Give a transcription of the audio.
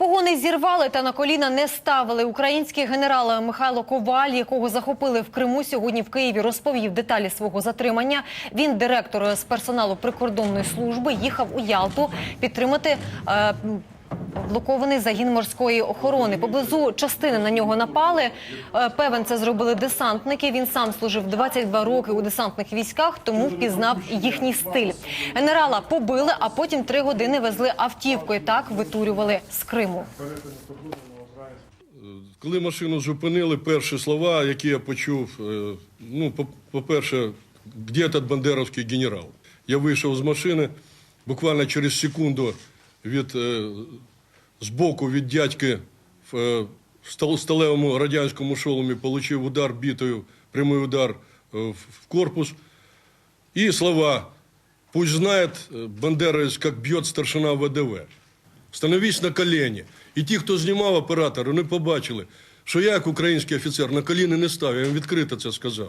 Погони зірвали та на коліна не ставили. Український генерал Михайло Коваль, якого захопили в Криму сьогодні в Києві, розповів деталі свого затримання. Він директор з персоналу прикордонної служби, їхав у Ялту підтримати. Е, Блокований загін морської охорони. Поблизу частини на нього напали. Е, Певен, це зробили десантники. Він сам служив 22 роки у десантних військах, тому впізнав їхній стиль. Генерала побили, а потім три години везли автівкою. Так витурювали з Криму. Коли машину зупинили, перші слова, які я почув, е, ну, по- по-перше, де этот бандеровський генерал? Я вийшов з машини, буквально через секунду від, е, збоку від дядьки в е, стал- сталевому радянському шоломі отримав удар бітою, прямий удар е, в в корпус. І слова «Пусть знает э, бандеровец, как бьет старшина ВДВ». Становись на колені. І ті, хто знімав оператор, вони побачили, що я, як український офіцер, на коліни не став. Я їм відкрито це сказав.